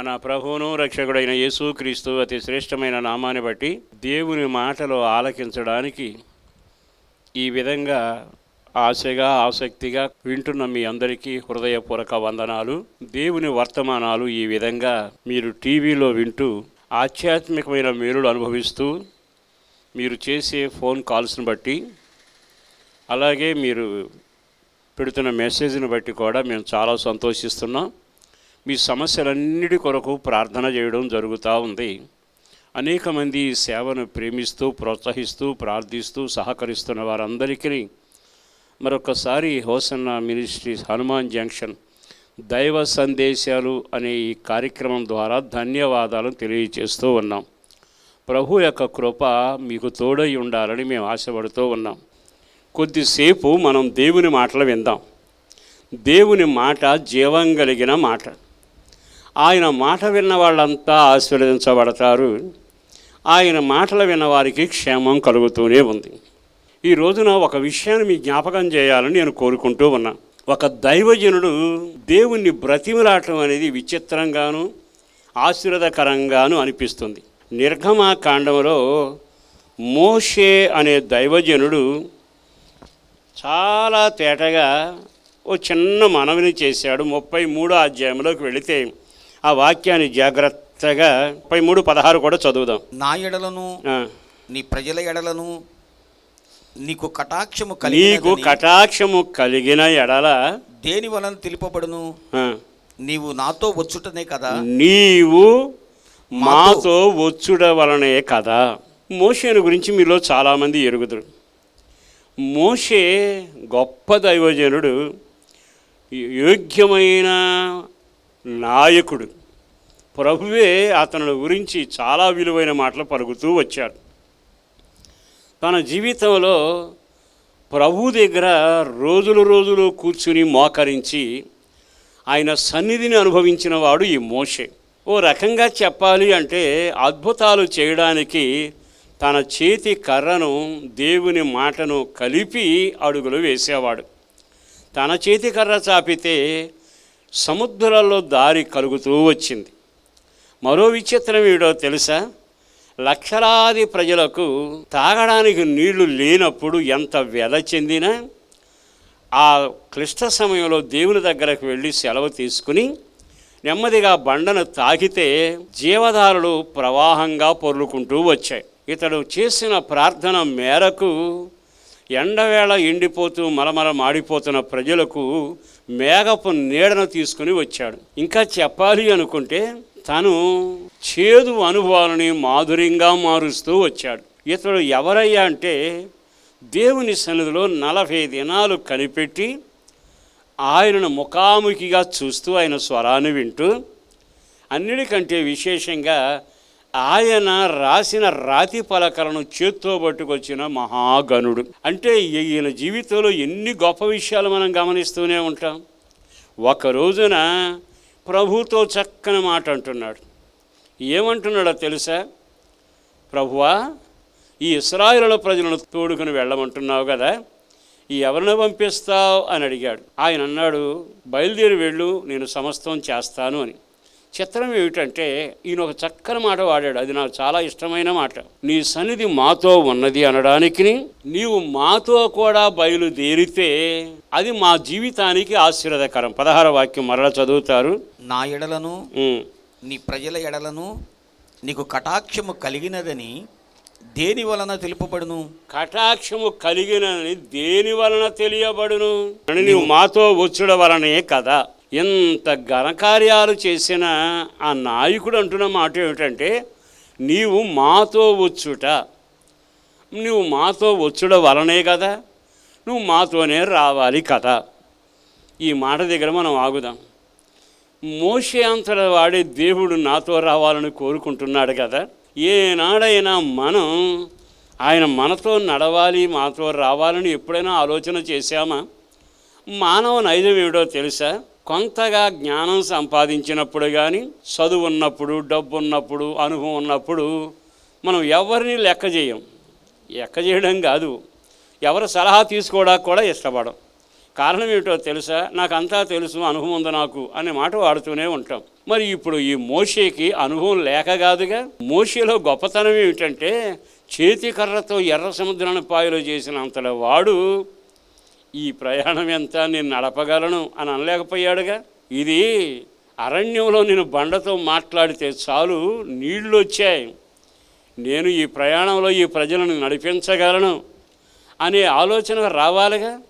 మన ప్రభువును రక్షకుడైన యేసుక్రీస్తు అతి శ్రేష్టమైన నామాన్ని బట్టి దేవుని మాటలు ఆలకించడానికి ఈ విధంగా ఆశగా ఆసక్తిగా వింటున్న మీ అందరికీ హృదయపూర్వక వందనాలు. దేవుని వర్తమానాలు ఈ విధంగా మీరు టీవీలో వింటూ ఆధ్యాత్మికమైన మేలులు అనుభవిస్తూ మీరు చేసే ఫోన్ కాల్స్ని బట్టి అలాగే మీరు పెడుతున్న మెసేజ్ని బట్టి కూడా మేము చాలా సంతోషిస్తున్నాం. మీ సమస్యలన్నిటి కొరకు ప్రార్థన చేయడం జరుగుతూ ఉంది. అనేక మంది సేవను ప్రేమిస్తూ ప్రోత్సహిస్తూ ప్రార్థిస్తూ సహకరిస్తున్న వారందరికీ మరొకసారి హోసన్న మినిస్ట్రీస్ హనుమాన్ జంక్షన్ దైవ సందేశాలు అనే ఈ కార్యక్రమం ద్వారా ధన్యవాదాలు తెలియజేస్తూ ఉన్నాం. ప్రభు యొక్క కృప మీకు తోడై ఉండాలని మేము ఆశపడుతూ ఉన్నాం. కొద్దిసేపు మనం దేవుని మాటలు విందాం. దేవుని మాట జీవం కలిగిన మాట. ఆయన మాట విన్న వాళ్ళంతా ఆశీర్వదించబడతారు. ఆయన మాటలు విన్న వారికి క్షేమం కలుగుతూనే ఉంది. ఈ రోజున ఒక విషయాన్ని మీ జ్ఞాపకం చేయాలని నేను కోరుకుంటూ ఉన్నా. ఒక దైవజనుడు దేవుణ్ణి బ్రతిమలాటం అనేది విచిత్రంగాను ఆశీర్వదకరంగాను అనిపిస్తుంది. నిర్గమాకాండంలో మోషే అనే దైవజనుడు చాలా తేటగా ఓ చిన్న మనవిని చేశాడు. ముప్పై మూడో అధ్యాయంలోకి వెళితే ఆ వాక్యాన్ని జాగ్రత్తగా ముప్పై మూడు పదహారు కూడా చదువుదాం. నా ఎడలను. నీ ప్రజల ఎడలను నీకు కటాక్షము నీకు కటాక్షము కలిగిన ఎడల దేని వలన తెలుపబడును? నీవు నాతో వచ్చుటనే కదా? నీవు మాతో. వచ్చుడ వలనే కదా. మోషేను గురించి మీలో చాలామంది ఎరుగుదురు. మోషే గొప్ప దైవజనుడు. యోగ్యమైన నాయకుడు. ప్రభువే అతను గురించి చాలా విలువైన మాటలు పలుకుతూ వచ్చాడు. తన జీవితంలో ప్రభు దగ్గర రోజులు రోజులు కూర్చుని మోకరించి ఆయన సన్నిధిని అనుభవించిన వాడు ఈ మోషే. ఓ రకంగా చెప్పాలి అంటే అద్భుతాలు చేయడానికి తన చేతి కర్రను దేవుని మాటను కలిపి అడుగులు వేసేవాడు. తన చేతి కర్ర చాపితే సముద్రాల్లో దారి కలుగుతూ వచ్చింది. మరో విచిత్రం ఏడో తెలుసా? లక్షలాది ప్రజలకు తాగడానికి నీళ్ళు లేనప్పుడు ఎంత వ్యధ చెందినా ఆ క్లిష్ట సమయంలో దేవుని దగ్గరకు వెళ్ళి సెలవు తీసుకుని నెమ్మదిగా బండను తాకితే జీవధారలు ప్రవాహంగా పొర్లుకుంటూ వచ్చాయి. ఇతడు చేసిన ప్రార్థన మేరకు ఎండవేళ ఎండిపోతూ మలమల మాడిపోతున్న ప్రజలకు మేఘపు నీడను తీసుకుని వచ్చాడు. ఇంకా చెప్పాలి అనుకుంటే తను చేదు అనుభవాలని మాధుర్యంగా మారుస్తూ వచ్చాడు. ఇతడు ఎవరయ్యా అంటే దేవుని సన్నిధిలో నలభై దినాలు కనిపెట్టి ఆయనను ముఖాముఖిగా చూస్తూ ఆయన స్వరాన్ని వింటూ అన్నిటికంటే విశేషంగా ఆయన రాసిన రాతి పలకలను చేత్తో పట్టుకొచ్చిన మహాగణుడు అంటే ఈయన జీవితంలో ఎన్ని గొప్ప విషయాలు మనం గమనిస్తూనే ఉంటాం. ఒక రోజున ప్రభుతో చక్కని మాట అంటున్నాడు. ఏమంటున్నాడో తెలుసా? ప్రభువా ఈ ఇస్రాయిల ప్రజలను తోడుకుని వెళ్ళమంటున్నావు కదా? ఈ ఎవరిని పంపిస్తావు? అని అడిగాడు. ఆయన అన్నాడు బయలుదేరి వెళ్ళు నేను సమస్తం చేస్తాను అని. చిత్రం ఏమిటంటే ఈయన ఒక చక్కని మాట వాడాడు. అది నాకు చాలా ఇష్టమైన మాట. నీ సన్నిధి మాతో ఉన్నది అనడానికి నీవు మాతో కూడా బయలుదేరితే అది మా జీవితానికి ఆశీర్వదకరం. పదహార వాక్యం మరలా చదువుతారు. నా ఎడలను. నీ ప్రజల ఎడలను నీకు కటాక్షము కలిగినదని దేని వలన తెలుపబడును? కటాక్షము కలిగినని దేని వలన తెలియబడును? అని నీవు మాతో వచ్చుడ వలనే కదా. ఎంత ఘనకార్యాలు చేసిన ఆ నాయకుడు అంటున్న మాట ఏమిటంటే నీవు మాతో వచ్చుట. నువ్వు మాతో వచ్చుడ వలనే కదా నువ్వు మాతోనే రావాలి కదా ఈ మాట దగ్గర మనం ఆగుదాం. మోషే అంతట వాడే దేవుడు నాతో రావాలని కోరుకుంటున్నాడు కదా. ఏనాడైనా మనం ఆయన మనతో నడవాలి మాతో రావాలని ఎప్పుడైనా ఆలోచన చేశామా? మానవ నైజం ఏమిటో తెలుసా? కొంతగా జ్ఞానం సంపాదించినప్పుడు కానీ చదువు ఉన్నప్పుడు డబ్బు ఉన్నప్పుడు అనుభవం ఉన్నప్పుడు మనం ఎవరిని లెక్క చేయం లెక్క చేయడం కాదు ఎవరి సలహా తీసుకోవడానికి కూడా ఇష్టపడం. కారణం ఏమిటో తెలుసా? నాకు అంతా తెలుసు అనుభవం ఉంది నాకు అనే మాట వాడుతూనే ఉంటాం. మరి ఇప్పుడు ఈ మోషేకి అనుభవం లేక కాదుగా మోషేలో గొప్పతనం ఏమిటంటే చేతి కర్రతో ఎర్ర సముద్రాన్ని పాయలు చేసినంతలో వాడు ఈ ప్రయాణం ఎంత నేను నడపగలను అని అనలేకపోయాడుగా? ఇది అరణ్యంలో నేను బండతో మాట్లాడితే చాలు నీళ్ళు వచ్చాయి. నేను ఈ ప్రయాణంలో ఈ ప్రజలను నడిపించగలను అనే ఆలోచన రావాలిగా?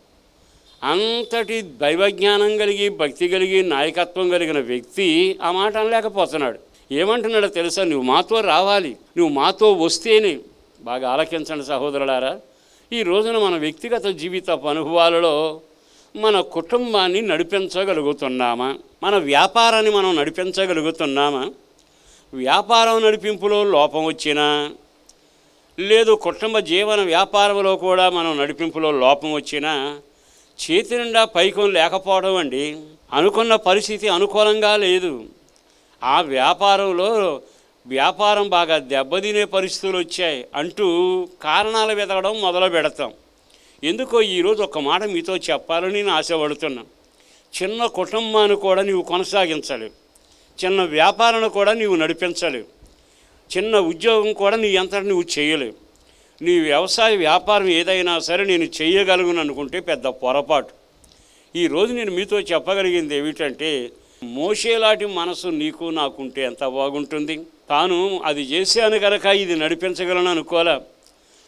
అంతటి దైవజ్ఞానం కలిగి భక్తి కలిగి నాయకత్వం కలిగిన వ్యక్తి ఆ మాట అనలేకపోతున్నాడు. ఏమంటున్నాడో తెలుసా? నువ్వు మాతో రావాలి. నువ్వు మాతో వస్తేనే. బాగా ఆలకించండి సహోదరులారా. ఈ రోజున మన వ్యక్తిగత జీవితపు అనుభవాలలో మన కుటుంబాన్ని నడిపించగలుగుతున్నామా? మన వ్యాపారాన్ని మనం నడిపించగలుగుతున్నామా? వ్యాపారం నడిపింపులో లోపం వచ్చినా లేదు కుటుంబ జీవన వ్యాపారంలో కూడా మనం నడిపింపులో లోపం వచ్చినా చేతి నిండా పైకం లేకపోవడం అండి. అనుకున్న పరిస్థితి అనుకూలంగా లేదు. ఆ వ్యాపారంలో వ్యాపారం బాగా దెబ్బతినే పరిస్థితులు వచ్చాయి అంటూ కారణాలు వెతకడం మొదలు పెడతాం. ఎందుకో ఈరోజు ఒక మాట మీతో చెప్పాలని నేను ఆశపడుతున్నా. చిన్న కుటుంబాన్ని కూడా నీవు కొనసాగించలేవు. చిన్న వ్యాపారాన్ని కూడా నీవు నడిపించలేవు. చిన్న ఉద్యోగం కూడా నీ అంతటా నువ్వు చేయలేవు. నీ వ్యవసాయ వ్యాపారం ఏదైనా సరే నేను చేయగలను అనుకుంటే పెద్ద పొరపాటు. ఈరోజు నేను మీతో చెప్పగలిగింది ఏమిటంటే మోసేలాంటి మనసు నీకు నాకుంటే ఎంత బాగుంటుంది? తాను అది చేశాను కనుక ఇది నడిపించగలను అనుకోలే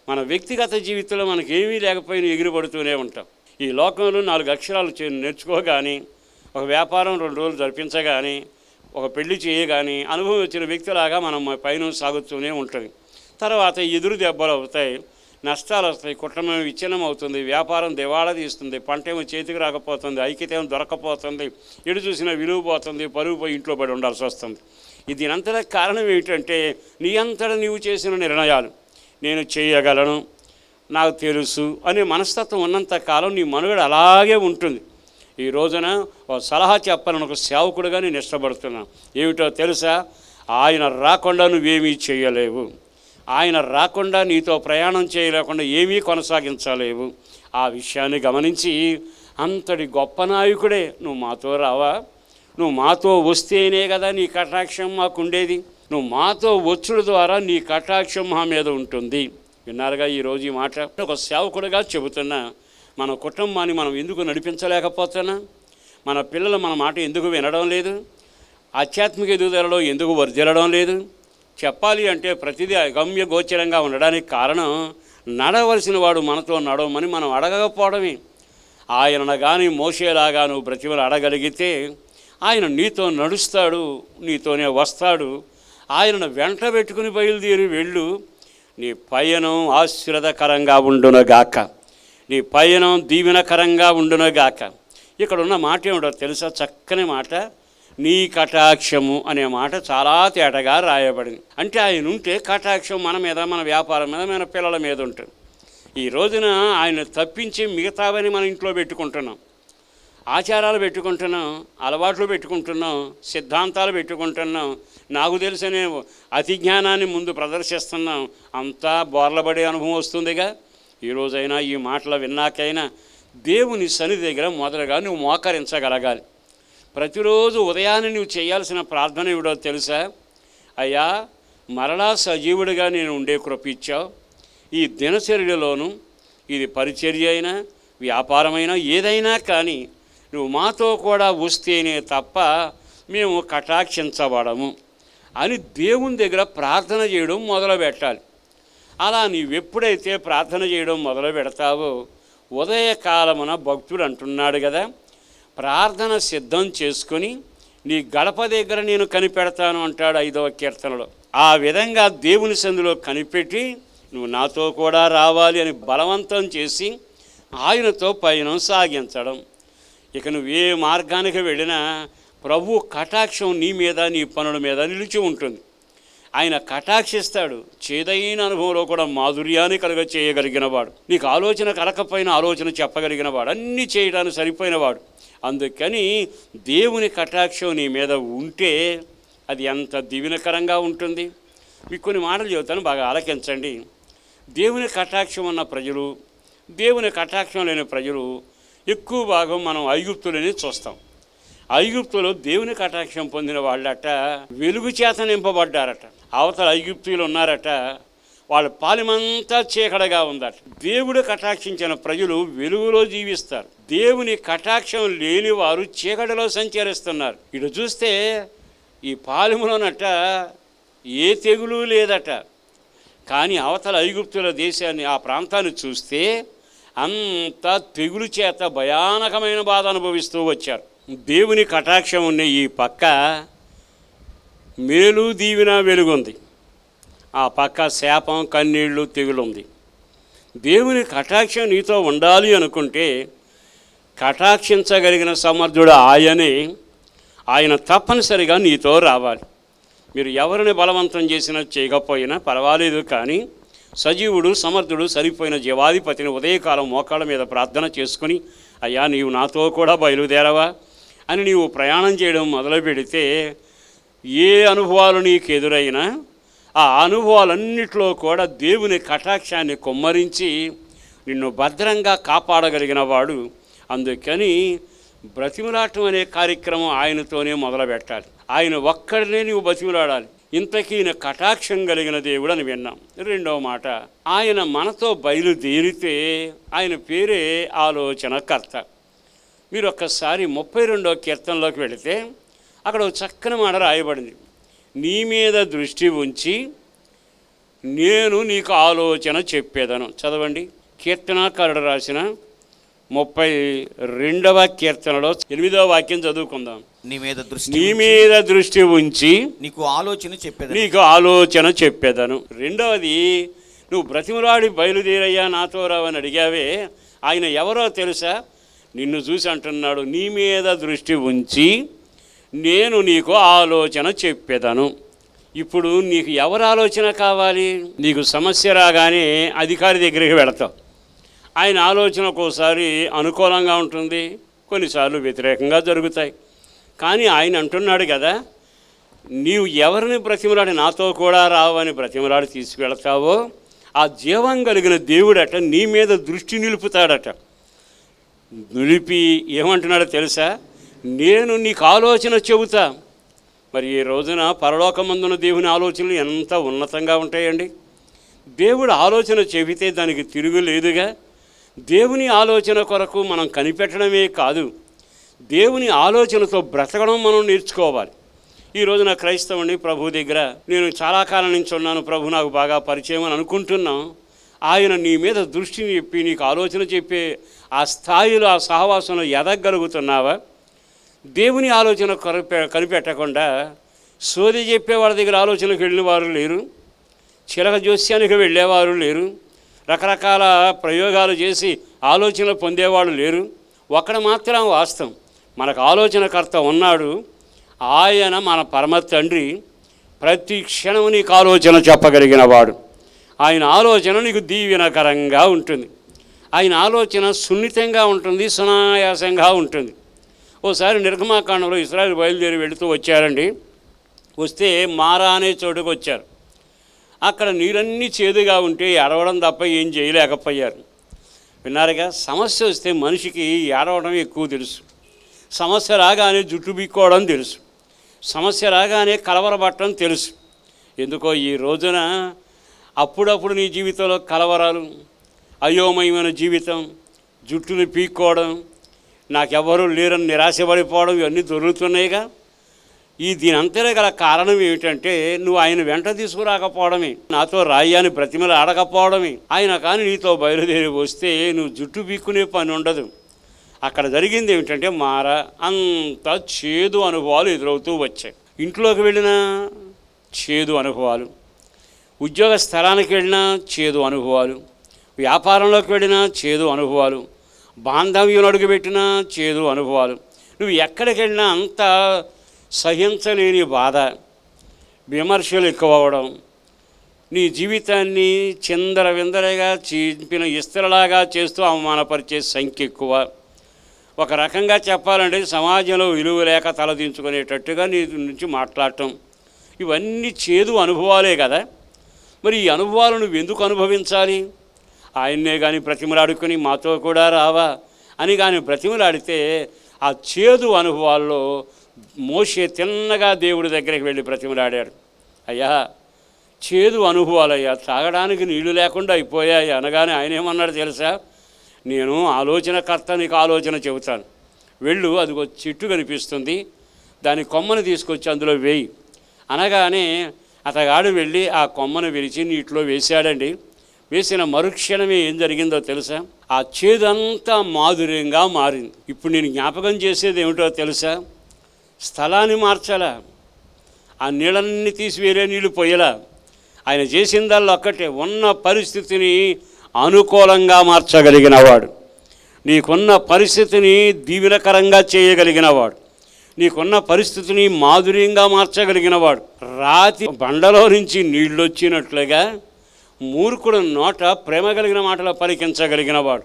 మన వ్యక్తిగత జీవితంలో మనకి ఏమీ లేకపోయినా ఎగిరిపడుతూనే ఉంటాం. ఈ లోకంలో నాలుగు అక్షరాలు చే- నేర్చుకోగాని ఒక వ్యాపారం రెండు రోజులు జరిపించగాని ఒక పెళ్ళి చేయగాని అనుభవం వచ్చిన వ్యక్తిలాగా మనం పైన సాగుతూనే ఉంటుంది తర్వాత ఎదురు దెబ్బలు అవుతాయి నష్టాలు వస్తాయి కుటుంబం విచ్ఛిన్నం అవుతుంది వ్యాపారం దివాళా తీస్తుంది పంట ఏమో చేతికి రాకపోతుంది ఐక్యత ఏమో దొరకపోతుంది ఎడు చూసినా విలువ పోతుంది పరుగు పోయి ఇంట్లో పడి ఉండాల్సి వస్తుంది. దీనంతట కారణం ఏమిటంటే నీ అంతటా నీవు చేసిన నిర్ణయాలు నేను చేయగలను నాకు తెలుసు అనే మనస్తత్వం ఉన్నంత కాలం నీ మనుగడ అలాగే ఉంటుంది. ఈ రోజున ఒక సలహా చెప్పాలని ఒక సేవకుడుగా నేను ఇష్టపడుతున్నాను. ఏమిటో తెలుసా? ఆయన రాకుండా నువ్వేమీ చేయలేవు. ఆయన రాకుండా నీతో ప్రయాణం చేయలేకుండా ఏమీ కొనసాగించలేవు. ఆ విషయాన్ని గమనించి అంతటి గొప్ప నాయకుడే నువ్వు మాతో రావా? నువ్వు మాతో వస్తేనే కదా నీ కటాక్షం మాకుండేది. నువ్వు మాతో వచ్చుడు ద్వారా నీ కటాక్షం మా మీద ఉంటుంది. విన్నారుగా ఈరోజు ఈ మాట? ఒక సేవకుడుగా చెబుతున్నా మన కుటుంబాన్ని మనం ఎందుకు నడిపించలేకపోతున్నా? మన పిల్లలు మన మాట ఎందుకు వినడం లేదు? ఆధ్యాత్మిక ఎదుగుదలలో ఎందుకు వర్ధిల్లడం లేదు? చెప్పాలి అంటే ప్రతిదీ అగమ్య గోచరంగా ఉండడానికి కారణం నడవలసిన వాడు మనతో నడవమని మనం అడగకపోవడమే. ఆయన కానీ మోసేలాగా నువ్వు బ్రతిమలు అడగలిగితే ఆయన నీతో నడుస్తాడు నీతోనే వస్తాడు. ఆయనను వెంట పెట్టుకుని బయలుదేరి వెళ్ళు. నీ పయనం ఆశీర్వదకరంగా ఉండునగాక. నీ పయనం దీవెనకరంగా ఉండునగాక. ఇక్కడ ఉన్న మాట ఏమిటో తెలుసా? చక్కని మాట. నీ కటాక్షము అనే మాట చాలా తేటగా రాయబడింది. అంటే ఆయన ఉంటే కటాక్షం మన మీద మన వ్యాపారం మీద మన పిల్లల మీద ఉంటుంది. ఈ రోజున ఆయన తప్పించి మిగతావని మన ఇంట్లో పెట్టుకుంటున్నాం. ఆచారాలు పెట్టుకుంటున్నాం అలవాట్లు పెట్టుకుంటున్నాం సిద్ధాంతాలు పెట్టుకుంటున్నాం. నాకు తెలిసనే అతి జ్ఞానాన్ని ముందు ప్రదర్శిస్తున్నాం. అంతా బోర్లబడే అనుభవం వస్తుందిగా. ఈ రోజైనా ఈ మాటలు విన్నాకైనా దేవుని సని దగ్గర మొదలుగా నువ్వు మోకరించగలగాలి. ప్రతిరోజు ఉదయాన్నే నువ్వు చేయాల్సిన ప్రార్థన ఏమిటో తెలుసా? అయ్యా మరలా సజీవుడిగా నేను ఉండే కృప ఈ దినచర్యలోనూ ఇది పరిచర్య అయినా వ్యాపారమైనా ఏదైనా కానీ నువ్వు మాతో కూడా వస్తేనే తప్ప మేము కటాక్షించబడము అని దేవుని దగ్గర ప్రార్థన చేయడం మొదలు పెట్టాలి. అలా నీవెప్పుడైతే ప్రార్థన చేయడం మొదలు పెడతావో ఉదయకాలమున భక్తుడు అంటున్నాడు కదా ప్రార్థన సిద్ధం చేసుకొని నీ గడప దగ్గర నేను కనిపెడతాను అంటాడు ఐదవ కీర్తనలో. ఆ విధంగా దేవుని సందులో కనిపెట్టి నువ్వు నాతో కూడా రావాలి అని బలవంతం చేసి ఆయనతో పయనం సాగించడం. ఇక నువ్వు ఏ మార్గానికి వెళ్ళినా ప్రభు కటాక్షం నీ మీద నీ పనుల మీద నిలిచి ఉంటుంది. ఆయన కటాక్షిస్తాడు. చేదైన అనుభవంలో కూడా మాధుర్యాన్ని కలుగ చేయగలిగినవాడు నీకు ఆలోచన కలకపోయిన ఆలోచన చెప్పగలిగినవాడు అన్నీ చేయడానికి సరిపోయినవాడు అందుకని దేవుని కటాక్షం నీ మీద ఉంటే అది ఎంత దీవెనకరంగా ఉంటుంది. మీకు కొన్ని మాటలు చెబుతాను బాగా ఆలకించండి. దేవుని కటాక్షం ఉన్న ప్రజలు దేవుని కటాక్షం లేని ప్రజలు ఎక్కువ భాగం మనం ఐగుప్తులనే చూస్తాం. ఐగుప్తులో దేవుని కటాక్షం పొందిన వాళ్ళట వెలుగు చేత నింపబడ్డారట. అవతల ఐగుప్తులు ఉన్నారట వాళ్ళ పాలెమంతా చీకడగా ఉందట. దేవుడు కటాక్షించిన ప్రజలు వెలుగులో జీవిస్తారు. దేవుని కటాక్షం లేని వారు చీకటిలో సంచరిస్తున్నారు. ఇటు చూస్తే ఈ పాలెములోనట ఏ తెగులు లేదట. కానీ అవతల ఐగుప్తుల దేశాన్ని ఆ ప్రాంతాన్ని చూస్తే అంత తెగులు చేత భయానకమైన బాధ అనుభవిస్తూ వచ్చారు. దేవుని కటాక్షం ఉన్న ఈ పక్క మేలు దీవిన వెలుగుంది. ఆ పక్క శాపం కన్నీళ్ళు తెగులుంది. దేవుని కటాక్షం నీతో ఉండాలి అనుకుంటే కటాక్షించగలిగిన సమర్థుడు ఆయనే. ఆయన తప్పనిసరిగా నీతో రావాలి. మీరు ఎవరిని బలవంతం చేసినా చేయకపోయినా పర్వాలేదు కానీ సజీవుడు సమర్థుడు సరిపోయిన జీవాధిపతిని ఉదయకాలం మోకాళ్ళ మీద ప్రార్థన చేసుకుని అయ్యా నీవు నాతో కూడా బయలుదేరవా అని నీవు ప్రయాణం చేయడం మొదలు పెడితే ఏ అనుభవాలు నీకు ఎదురైనా ఆ అనుభవాలన్నిట్లో కూడా దేవుని కటాక్షాన్ని కొమ్మరించి నిన్ను భద్రంగా కాపాడగలిగిన వాడు. అందుకని బ్రతిమలాటం అనే కార్యక్రమం ఆయనతోనే మొదలు పెట్టాలి ఆయన ఒక్కడినే నువ్వు బతిమలాడాలి ఇంతకీ ఈయన కటాక్షం కలిగిన దేవుడు అని విన్నాం. రెండవ మాట ఆయన మనతో బయలుదేరితే ఆయన పేరే ఆలోచనకర్త. మీరు ఒక్కసారి ముప్పై రెండో కీర్తనలోకి వెళితే అక్కడ ఒక చక్కని మాట రాయబడింది. నీ మీద దృష్టి ఉంచి నేను నీకు ఆలోచన చెప్పేదను. చదవండి. కీర్తనాకారుడు రాసిన ముప్పై రెండవ కీర్తనలో ఎనిమిదవ వాక్యం చదువుకుందాం. నీ మీద దృష్టి నీ ఉంచి మీద దృష్టి ఉంచి నీకు ఆలోచన చెప్పేది నీకు ఆలోచన చెప్పేదను. రెండవది నువ్వు బ్రతిమలాడి బయలుదేరయ్యా నాతో రావని అడిగావే ఆయన ఎవరో తెలుసా? నిన్ను చూసి అంటున్నాడు నీ మీద దృష్టి ఉంచి నేను నీకు ఆలోచన చెప్పేదను. ఇప్పుడు నీకు ఎవరు ఆలోచన కావాలి? నీకు సమస్య రాగానే అధికారి దగ్గరికి వెళతావు. ఆయన ఆలోచన ఒక్కోసారి అనుకూలంగా ఉంటుంది కొన్నిసార్లు వ్యతిరేకంగా జరుగుతాయి. కానీ ఆయన అంటున్నాడు కదా నీవు ఎవరిని బ్రతిమలాడి నాతో కూడా రావని బ్రతిమలాడి తీసుకువెళతావో ఆ జీవం కలిగిన దేవుడట నీ మీద దృష్టి నిలుపుతాడట. నిలిపి ఏమంటున్నాడో తెలుసా? నేను నీకు ఆలోచన చెబుతా. మరి ఈ రోజున పరలోకమందున దేవుని ఆలోచనలు ఎంత ఉన్నతంగా ఉంటాయండి? దేవుడు ఆలోచన చెబితే దానికి తిరుగు లేదుగా. దేవుని ఆలోచన కొరకు మనం కనిపెట్టడమే కాదు దేవుని ఆలోచనతో బ్రతకడం మనం నేర్చుకోవాలి. ఈ రోజున క్రైస్తవుని ప్రభు దగ్గర నేను చాలా కాలం నుంచి ఉన్నాను. ప్రభు నాకు బాగా పరిచయం అని అనుకుంటున్నాం. ఆయన నీ మీద దృష్టిని చెప్పి నీకు ఆలోచన చెప్పే ఆ స్థాయిలో ఆ సహవాసంలో ఎదగలుగుతున్నావా దేవుని ఆలోచన కొరపె కనిపెట్టకుండా సోది చెప్పే వాళ్ళ దగ్గర ఆలోచనకు వెళ్ళిన వారు లేరు. చిలక జోస్యానికి వెళ్ళేవారు లేరు. రకరకాల ప్రయోగాలు చేసి ఆలోచనలు పొందేవాళ్ళు లేరు. ఒక్కడ మాత్రం వాస్తవం. మనకు ఆలోచనకర్త ఉన్నాడు. ఆయన మన పరమ తండ్రి. ప్రతి క్షణం నీకు ఆలోచన చెప్పగలిగిన వాడు ఆయన ఆలోచన నీకు దీవెనకరంగా ఉంటుంది. ఆయన ఆలోచన సున్నితంగా ఉంటుంది సునాయాసంగా ఉంటుంది. ఓసారి నిర్గమాకాండంలో ఇస్రాయల్ బయలుదేరి వెళుతూ వచ్చారండి. వస్తే మారా అనే చోటుకు వచ్చారు. అక్కడ నీరన్నీ చేదుగా ఉంటే ఏడవడం తప్ప ఏం చేయలేకపోయారు. విన్నారుగా సమస్య వస్తే మనిషికి ఏడవడం ఎక్కువ తెలుసు. సమస్య రాగానే జుట్టు బిక్కోవడం తెలుసు. సమస్య రాగానే కలవరపడటం తెలుసు. ఎందుకో ఈ రోజున అప్పుడప్పుడు నీ జీవితంలో కలవరాలు అయోమయమైన జీవితం జుట్టుని పీక్కోవడం నాకెవరూ లేరని నిరాశపడిపోవడం ఇవన్నీ దొరుకుతున్నాయిగా ఈ దీని అంతనే గల కారణం ఏమిటంటే నువ్వు ఆయన వెంట తీసుకురాకపోవడమే నాతో రాయి అని బ్రతిమలు ఆడకపోవడమే. ఆయన కానీ నీతో బయలుదేరి వస్తే నువ్వు జుట్టు పీక్కునే పని ఉండదు అక్కడ జరిగింది ఏమిటంటే మార అంత చేదు అనుభవాలు ఎదురవుతూ వచ్చాయి. ఇంట్లోకి వెళ్ళినా చేదు అనుభవాలు ఉద్యోగ స్థలానికి వెళ్ళినా చేదు అనుభవాలు వ్యాపారంలోకి వెళ్ళినా చేదు అనుభవాలు బాంధవ్యం అడుగుపెట్టినా చేదు అనుభవాలు. నువ్వు ఎక్కడికి వెళ్ళినా అంత సహించలేని బాధ విమర్శలు ఎక్కువ అవ్వడం నీ జీవితాన్ని చిందర విందరగా చీపిన ఇస్తరలాగా చేస్తూ అవమానపరిచే సంఖ్య ఎక్కువ. ఒక రకంగా చెప్పాలంటే సమాజంలో విలువ లేక తలదించుకునేటట్టుగా నీ నుంచి మాట్లాడటం. ఇవన్నీ చేదు అనుభవాలే కదా. మరి ఈ అనుభవాలు నువ్వు ఎందుకు అనుభవించాలి? ఆయన్నే కానీ ప్రతిమలాడుకొని మాతో కూడా రావా? అని కానీ ప్రతిమలాడితే ఆ చేదు అనుభవాల్లో మోసే తిన్నగా దేవుడి దగ్గరికి వెళ్ళి ప్రతిమలాడాడు అయ్యా చేదు అనుభవాలయ్యా తాగడానికి నీళ్ళు లేకుండా అయిపోయాయి అనగానే ఆయన ఏమన్నాడు తెలుసా? నేను ఆలోచనకర్త నీకు ఆలోచన చెబుతాను. వెళ్ళు అదిగో చెట్టు కనిపిస్తుంది. దాని కొమ్మను తీసుకొచ్చి అందులో వేయి. అనగానే అతగాడు వెళ్ళి ఆ కొమ్మను విరిచి నీటిలో వేశాడండి. వేసిన మరుక్షణమే ఏం జరిగిందో తెలుసా? ఆ చేదంతా మాధుర్యంగా మారింది. ఇప్పుడు నేను జ్ఞాపకం చేసేది ఏమిటో తెలుసా? స్థలాన్ని మార్చాలా? ఆ నీళ్ళన్నీ తీసి వేరే నీళ్ళు పోయేలా? ఆయన చేసిందల్లా ఒక్కటే. ఉన్న పరిస్థితిని అనుకూలంగా మార్చగలిగినవాడు. నీకున్న పరిస్థితిని దీవెనకరంగా చేయగలిగినవాడు. నీకున్న పరిస్థితిని మాధుర్యంగా మార్చగలిగినవాడు. రాతి బండలో నుంచి నీళ్ళు వచ్చినట్లుగా మూర్ఖుడు నోట ప్రేమ కలిగిన మాటలు పలికించగలిగినవాడు.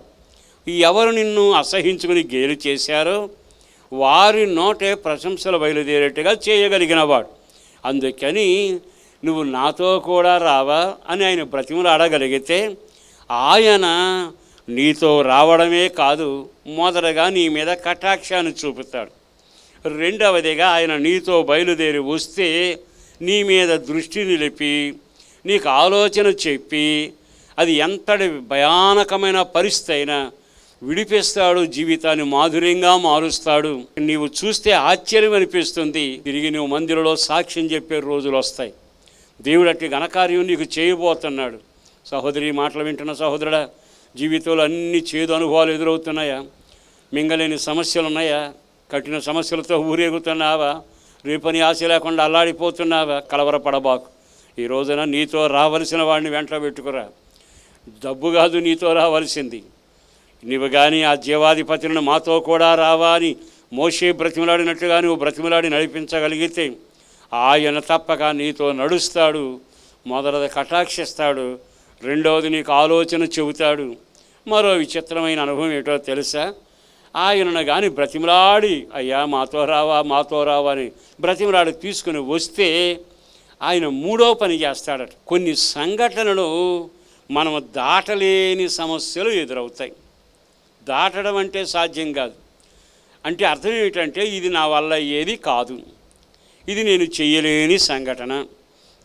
ఎవరు నిన్ను అసహించుకుని గేలు చేశారో వారి నోటే ప్రశంసలు బయలుదేరేట్టుగా చేయగలిగినవాడు. అందుకని నువ్వు నాతో కూడా రావా అని ఆయన బ్రతిమలు ఆడగలిగితే ఆయన నీతో రావడమే కాదు మొదటగా నీ మీద కటాక్షాన్ని చూపుతాడు. రెండవదిగా ఆయన నీతో బయలుదేరి వస్తే నీ మీద దృష్టి నిలిపి నీకు ఆలోచన చెప్పి అది ఎంతటి భయానకమైన పరిస్థితి అయినా విడిపిస్తాడు జీవితాన్ని మాధుర్యంగా మారుస్తాడు. నీవు చూస్తే ఆశ్చర్యం అనిపిస్తుంది తిరిగి నువ్వు మందిరంలో సాక్ష్యం చెప్పే రోజులు వస్తాయి. దేవుడు అట్టి ఘనకార్యం నీకు చేయబోతున్నాడు. సహోదరి మాటలు వింటున్న సహోదరుడా జీవితంలో అన్ని చేదు అనుభవాలు ఎదురవుతున్నాయా? మింగలేని సమస్యలు ఉన్నాయా కఠిన సమస్యలతో ఊరేగుతున్నావా? రేపని ఆశ లేకుండా అల్లాడిపోతున్నావా? కలవరపడబాకు. ఈ రోజున నీతో రావలసిన వాడిని వెంట పెట్టుకురా. డబ్బు కాదు నీతో రావలసింది. నీవు కానీ ఆ జీవాధిపతులను మాతో కూడా రావా అని మోసే బ్రతిమలాడినట్టుగా నువ్వు బ్రతిమలాడి నడిపించగలిగితే ఆయన తప్పక నీతో నడుస్తాడు మొదలది కటాక్షిస్తాడు రెండవది నీకు ఆలోచన చెబుతాడు. మరో విచిత్రమైన అనుభవం ఏంటో తెలుసా? ఆయనను కానీ బ్రతిమలాడి అయ్యా మాతో రావా మాతో రావా అని బ్రతిమలాడి తీసుకుని వస్తే ఆయన మూడో పని చేస్తాడట. కొన్ని సంఘటనలు మనం దాటలేని సమస్యలు ఎదురవుతాయి. దాటడం అంటే సాధ్యం కాదు. అంటే అర్థం ఏమిటంటే ఇది నా వల్ల ఏది కాదు. ఇది నేను చేయలేని సంఘటన.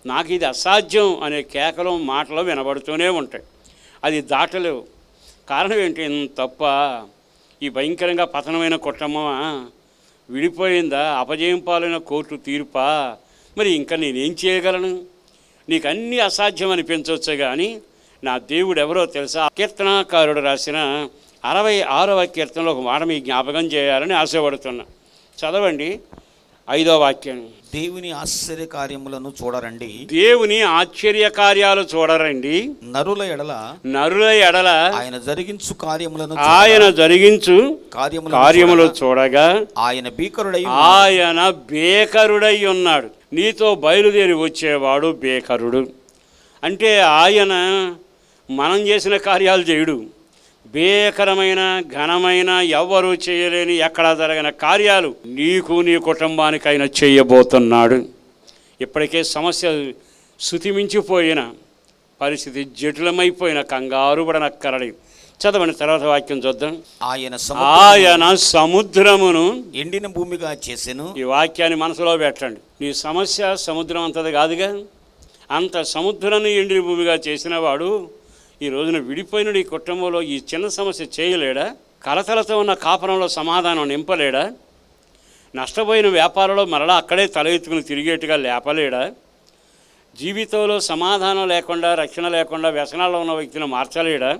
నాకు ఇది అసాధ్యం అనే కేకలు మాటలు వినబడుతూనే ఉంటాయి. అది దాటలేవు. కారణం ఏంటి? తప్ప ఈ భయంకరంగా పతనమైన కుటుంబమా? విడిపోయిందా? అపజయం పాలైన కోర్టు తీర్పా? మరి ఇంకా నేనేం చేయగలను? నీకు అన్నీ అసాధ్యం అనిపించవచ్చు కానీ నా దేవుడు ఎవరో తెలుసా కీర్తనాకారుడు రాసిన అరవై ఆరవ కీర్తనలో ఒక మాట మీ జ్ఞాపకం చేయాలని ఆశపడుతున్నా. చదవండి. ఐదో వాక్యం. దేవుని ఆశ్చర్య కార్యములను చూడరండి. దేవుని ఆశ్చర్య కార్యాలు చూడరండి. నరుల ఎడల నరుల ఎడల ఆయన జరిగించు కార్యములను ఆయన జరిగించు కార్యములు కార్యములు చూడగా ఆయన భీకరుడై ఆయన బేకరుడై ఉన్నాడు. నీతో బయలుదేరి వచ్చేవాడు బేకరుడు అంటే ఆయన మనం చేసిన కార్యాలు చేయుడు. భీకరమైన ఘనమైన ఎవ్వరూ చేయలేని ఎక్కడా జరగని కార్యాలు నీకు నీ కుటుంబానికైనా చేయబోతున్నాడు. ఇప్పటికే సమస్య శృతిమించిపోయిన పరిస్థితి జటిలమైపోయిన కంగారు పడనక్కరడి చదవండి తర్వాత వాక్యం చూద్దాం. ఆయన ఆయన సముద్రమును ఎండిన భూమిగా చేసెను. ఈ వాక్యాన్ని మనసులో పెట్టండి. నీ సమస్య సముద్రం అంతది కాదుగా. అంత సముద్రాన్ని ఎండిన భూమిగా చేసిన వాడు ఈ రోజున విడిపోయిన ఈ కుటుంబంలో ఈ చిన్న సమస్య చేయలేడా? కలతలతో ఉన్న కాపురంలో సమాధానం నింపలేడా? నష్టపోయిన వ్యాపారంలో మరలా అక్కడే తల ఎత్తుకుని తిరిగేట్టుగా లేపలేడా? జీవితంలో సమాధానం లేకుండా రక్షణ లేకుండా వ్యసనాల్లో ఉన్న వ్యక్తిని మార్చలేడా?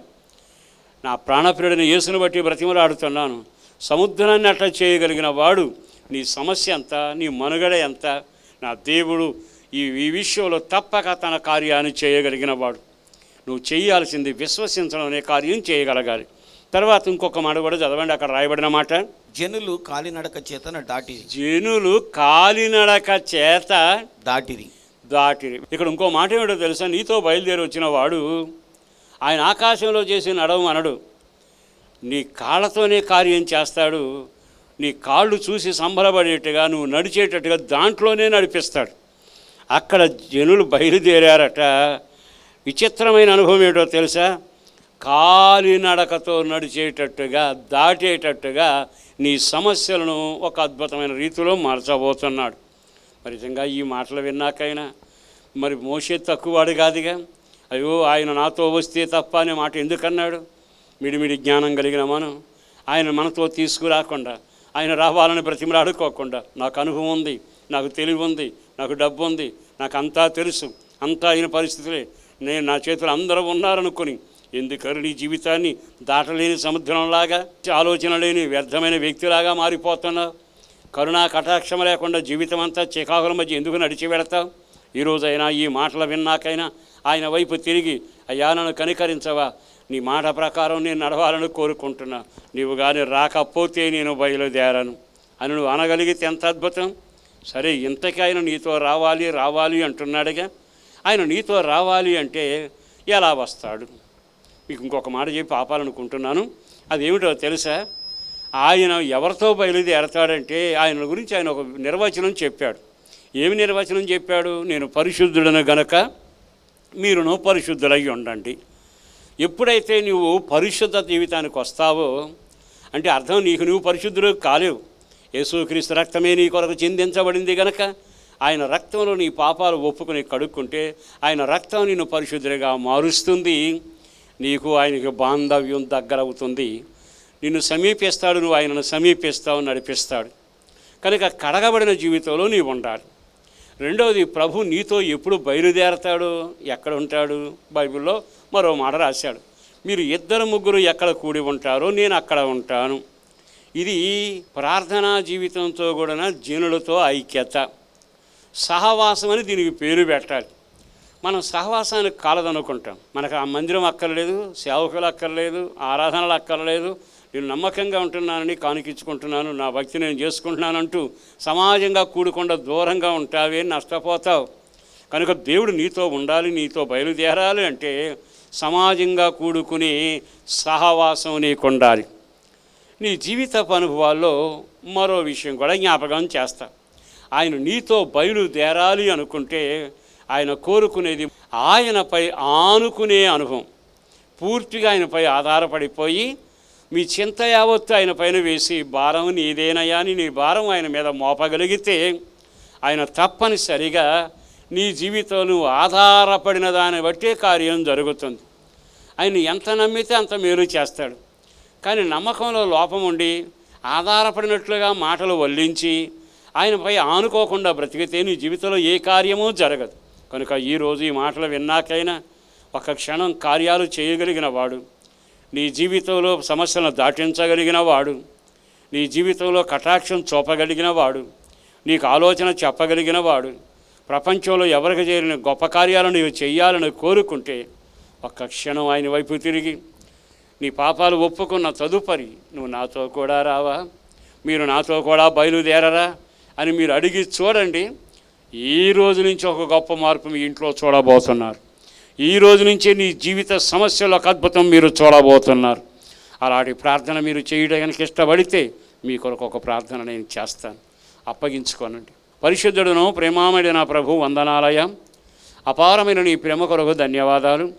నా ప్రాణప్రియుడిని యేసును బట్టి బ్రతిమలాడుతున్నాను. సముద్రాన్ని అట్లా చేయగలిగిన వాడు నీ సమస్య ఎంత నీ మనుగడ ఎంత? నా దేవుడు ఈ ఈ విషయంలో తప్పక తన కార్యాన్ని చేయగలిగిన వాడు. నువ్వు చేయాల్సింది విశ్వసించడం అనే కార్యం చేయగలగాలి. తర్వాత ఇంకొక మాట కూడా చదవండి అక్కడ రాయబడిన మాట. జనులు కాలినడక చేతన దాటి జనులు కాలినడక చేత దాటిరి. దాటిరి. ఇక్కడ ఇంకో మాట ఏమిటో తెలుసా? నీతో బయలుదేరి వచ్చిన వాడు ఆయన ఆకాశంలో చేసి నడవ అనడు. నీ కాళ్ళతోనే కార్యం చేస్తాడు. నీ కాళ్ళు చూసి సంబరపడేట్టుగా నువ్వు నడిచేటట్టుగా దాంట్లోనే నడిపిస్తాడు. అక్కడ జనులు బయలుదేరారట. విచిత్రమైన అనుభవం ఏంటో తెలుసా? కాలినడకతో నడిచేటట్టుగా దాటేటట్టుగా నీ సమస్యలను ఒక అద్భుతమైన రీతిలో మార్చబోతున్నాడు. మరి నిజంగా ఈ మాటలు విన్నాకైనా? మరి మోసే తక్కువవాడు కాదుగా? అయ్యో ఆయన నాతో వస్తే తప్ప అనే మాట ఎందుకన్నాడు? మిడిమిడి జ్ఞానం కలిగిన మనం ఆయన మనతో తీసుకురాకుండా ఆయన రావాలని బ్రతిమలాడుకోకుండా నాకు అనుభవం ఉంది నాకు తెలివి ఉంది నాకు డబ్బు ఉంది నాకు అంతా తెలుసు అంతా అయిన పరిస్థితులే. నేను నా చేతులు అందరూ ఉన్నారనుకొని ఎందుకని నీ జీవితాన్ని దాటలేని సముద్రంలాగా ఆలోచన లేని వ్యర్థమైన వ్యక్తిలాగా మారిపోతున్నావు కరుణా కటాక్షం లేకుండా జీవితం అంతా చికాకుల మధ్య ఎందుకు నడిచి పెడతావు ఈరోజైనా ఈ మాటలు విన్నాకైనా ఆయన వైపు తిరిగి అయ్యా నన్ను కనికరించవా? నీ మాట ప్రకారం నేను నడవాలని కోరుకుంటున్నా. నీవు కానీ రాకపోతే నేను బయలుదేరాను. అని నువ్వు అనగలిగితే ఎంత అద్భుతం? సరే ఇంతకీ ఆయన నీతో రావాలి రావాలి అంటున్నాడుగా. ఆయన నీతో రావాలి అంటే ఎలా వస్తాడు? మీకు ఇంకొక మాట చెప్పి ఆపాలనుకుంటున్నాను. అదేమిటో తెలుసా? ఆయన ఎవరితో బయలుదేరతాడంటే ఆయన గురించి ఆయన ఒక నిర్వచనం చెప్పాడు. ఏమి నిర్వచనం చెప్పాడు? నేను పరిశుద్ధుడను గనక మీరును పరిశుద్ధులై ఉండండి. ఎప్పుడైతే నువ్వు పరిశుద్ధ జీవితానికి వస్తావో అంటే అర్థం నీకు నువ్వు పరిశుద్ధుడు కాలేవు. యేసుక్రీస్తు రక్తమే నీ కొరకు చిందించబడింది గనక ఆయన రక్తంలో నీ పాపాలు ఒప్పుకుని కడుక్కుంటే ఆయన రక్తం నిన్ను పరిశుద్ధుడిగా మారుస్తుంది. నీకు ఆయనకి బాంధవ్యం దగ్గరవుతుంది నిన్ను సమీపిస్తాడు నువ్వు ఆయనను సమీపిస్తావు నడిపిస్తాడు. కనుక కడగబడిన జీవితంలో నీవు ఉండాలి. రెండవది ప్రభు నీతో ఎప్పుడు బయలుదేరతాడు? ఎక్కడ ఉంటాడు? బైబిల్లో మరో మాట రాశాడు. మీరు ఇద్దరు ముగ్గురు ఎక్కడ కూడి ఉంటారో నేను అక్కడ ఉంటాను. ఇది ప్రార్థనా జీవితంతో కూడిన జనులతో ఐక్యత. సహవాసం అని దీనికి పేరు పెట్టాలి. మనం సహవాసానికి కాలదనుకుంటాం. మనకు ఆ మందిరం అక్కర్లేదు సేవకులు అక్కర్లేదు ఆరాధనలు అక్కర్లేదు. నేను నమ్మకంగా ఉంటున్నానని కానికించుకుంటున్నాను నా భక్తి నేను చేసుకుంటున్నాను అంటూ సమాజంగా కూడకుండా దూరంగా ఉంటావే నష్టపోతావు. కనుక దేవుడు నీతో ఉండాలి నీతో బయలుదేరాలి అంటే సమాజంగా కూడుకుని సహవాసం నీకు ఉండాలి. నీ జీవితపు అనుభవాల్లో మరో విషయం కూడా జ్ఞాపకం చేస్తా. ఆయన నీతో బయలుదేరాలి అనుకుంటే ఆయన కోరుకునేది ఆయనపై ఆనుకునే అనుభవం. పూర్తిగా ఆయనపై ఆధారపడిపోయి మీ చింత యావత్తు ఆయన పైన వేసి భారం నీదేనయ్యా అని నీ భారం ఆయన మీద మోపగలిగితే ఆయన తప్పనిసరిగా నీ జీవితంలో ఆధారపడిన దాన్ని బట్టే కార్యం జరుగుతుంది. ఆయన ఎంత నమ్మితే అంత మేలు చేస్తాడు. కానీ నమ్మకంలో లోపం ఉండి ఆధారపడినట్లుగా మాటలు వల్లించి ఆయనపై ఆనుకోకుండా బ్రతికితే నీ జీవితంలో ఏ కార్యమూ జరగదు. కనుక ఈరోజు ఈ మాటలు విన్నాకైనా ఒక క్షణం కార్యాలు చేయగలిగిన వాడు నీ జీవితంలో సమస్యలను దాటించగలిగిన వాడు నీ జీవితంలో కటాక్షం చూపగలిగిన వాడు నీకు ఆలోచన చెప్పగలిగిన వాడు ప్రపంచంలో ఎవరికి చేరిన గొప్ప కార్యాలను నీవు చేయాలని కోరుకుంటే ఒక్క క్షణం ఆయన వైపు తిరిగి నీ పాపాలు ఒప్పుకున్న తదుపరి నువ్వు నాతో కూడా రావా? మీరు నాతో కూడా బయలుదేరరా? అని మీరు అడిగి చూడండి ఈ రోజు నుంచి ఒక గొప్ప మార్పు మీ ఇంట్లో చూడబోతున్నారు. ఈ రోజు నుంచే నీ జీవిత సమస్యలు ఒక అద్భుతం మీరు చూడబోతున్నారు. అలాంటి ప్రార్థన మీరు చేయడానికి ఇష్టపడితే మీ కొరకు ఒక ప్రార్థన నేను చేస్తాను. అప్పగించుకోనండి. పరిశుద్ధుడును ప్రేమామడి నా ప్రభు వందనాలయ అపారమైన నీ ప్రేమ కొరకు ధన్యవాదాలు.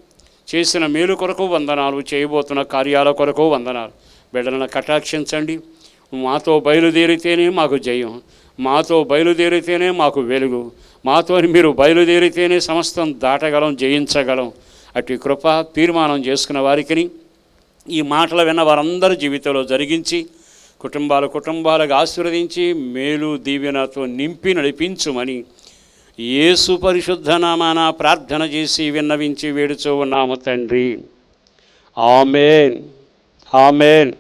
చేసిన మేలు కొరకు వందనాలు. చేయబోతున్న కార్యాల కొరకు వందనాలు. బిడ్డలను కటాక్షించండి. మాతో బయలుదేరితేనే మాకు జయం. మాతో బయలుదేరితేనే మాకు వెలుగు. మాతో మీరు బయలుదేరితేనే సమస్తం దాటగలం జయించగలం. అటు కృప తీర్మానం చేసుకున్న వారికి ఈ మాటలు విన్న వారందరి జీవితంలో జరిగించి కుటుంబాలు కుటుంబాలకు ఆశీర్వదించి మేలు దీవెనతో నింపి నడిపించుమని యేసు పరిశుద్ధ నామాన ప్రార్థన చేసి విన్నవించి వేడుచూ ఉన్నాము తండ్రి. ఆమెన్. ఆమెన్.